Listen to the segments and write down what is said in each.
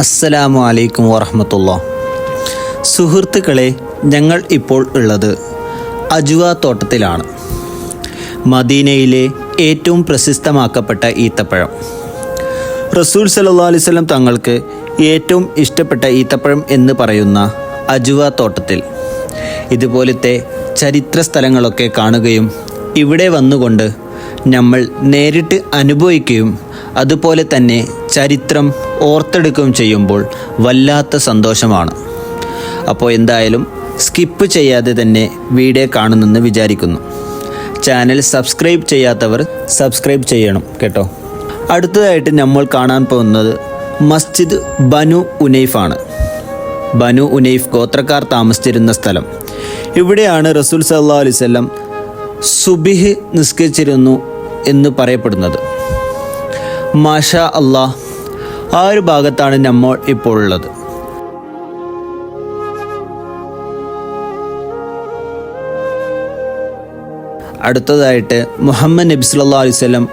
അസ്സലാമു അലൈക്കും വറഹമത്തുള്ള. സുഹൃത്തുക്കളെ ഞങ്ങൾ ഇപ്പോൾ ഉള്ളത് അജുവ തോട്ടത്തിലാണ്. മദീനയിലെ ഏറ്റവും പ്രശസ്തമാക്കപ്പെട്ട ഈത്തപ്പഴം. റസൂൽ സല്ലാ അലൈഹി വസല്ലം തങ്ങൾക്ക് ഏറ്റവും ഇഷ്ടപ്പെട്ട ഈത്തപ്പഴം എന്ന് പറയുന്ന അജുവ തോട്ടത്തിൽ. ഇതുപോലത്തെ ചരിത്ര സ്ഥലങ്ങളൊക്കെ കാണുകയും ഇവിടെ വന്നുകൊണ്ട് നമ്മൾ നേരിട്ട് അനുഭവിക്കുകയും അതുപോലെ തന്നെ ചരിത്രം ഓർത്തെടുക്കുകയും ചെയ്യുമ്പോൾ വല്ലാത്ത സന്തോഷമാണ്. അപ്പോൾ എന്തായാലും സ്കിപ്പ് ചെയ്യാതെ തന്നെ വീഡിയോ കാണുന്നെന്ന് വിചാരിക്കുന്നു. ചാനൽ സബ്സ്ക്രൈബ് ചെയ്യാത്തവർ സബ്സ്ക്രൈബ് ചെയ്യണം കേട്ടോ. അടുത്തതായിട്ട് നമ്മൾ കാണാൻ പോകുന്നത് മസ്ജിദ് ബനു ഉനൈഫാണ്. ബനു ഉനൈഫ് ഗോത്രക്കാർ താമസിച്ചിരുന്ന സ്ഥലം. ഇവിടെയാണ് റസൂൽ സല്ലാ അലൈവല്ലം സുബിഹ് നിസ്കരിച്ചിരുന്നു എന്ന് പറയപ്പെടുന്നത്. മാഷ അള്ളാഹ് ആ ഒരു ഭാഗത്താണ് നമ്മൾ ഇപ്പോൾ ഉള്ളത്. അടുത്തതായിട്ട് മുഹമ്മദ് നബി സല്ലാ അലൈവല്ലം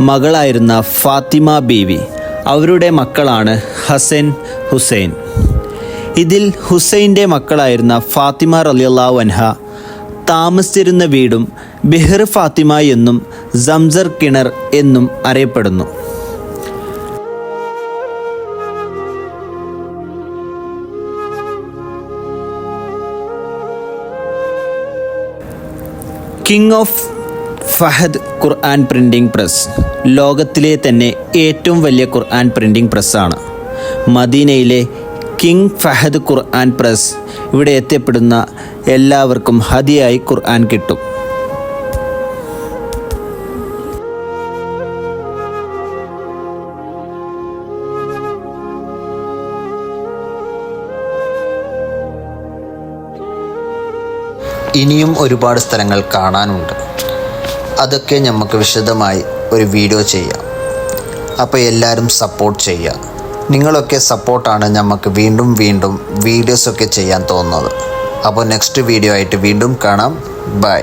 മകളായിരുന്ന ഫാത്തിമ ബീവി. അവരുടെ മക്കളാണ് ഹസൻ ഹുസൈൻ. ഇതിൽ ഹുസൈന്റെ മക്കളായിരുന്ന ഫാത്തിമ റലിയുള്ള വൻഹ താമസിച്ചിരുന്ന വീടും ബിഹർ ഫാത്തിമ എന്നും സംസർ കിണർ എന്നും അറിയപ്പെടുന്നു. King of Fahd Quran printing press ലോകത്തിലെ തന്നെ ഏറ്റവും വലിയ ഖുർആൻ പ്രിന്റിംഗ് പ്രസ്സാണ് മദീനയിലെ കിങ് ഫഹദ് ഖുർആൻ പ്രസ് ഇവിടെ എത്തിപ്പെടുന്ന എല്ലാവർക്കും ഹതിയായി ഖുർആൻ കിട്ടും. ഇനിയും ഒരുപാട് സ്ഥലങ്ങൾ കാണാനുണ്ട്. അതൊക്കെ നമുക്ക് വിശദമായി ഒരു വീഡിയോ ചെയ്യാം. അപ്പോൾ എല്ലാവരും സപ്പോർട്ട് ചെയ്യുക നിങ്ങളൊക്കെ സപ്പോർട്ടാണ് നമുക്ക് വീണ്ടും വീണ്ടും വീഡിയോസൊക്കെ ചെയ്യാൻ തോന്നുന്നത്. അപ്പോൾ നെക്സ്റ്റ് വീഡിയോ ആയിട്ട് വീണ്ടും കാണാം. ബൈ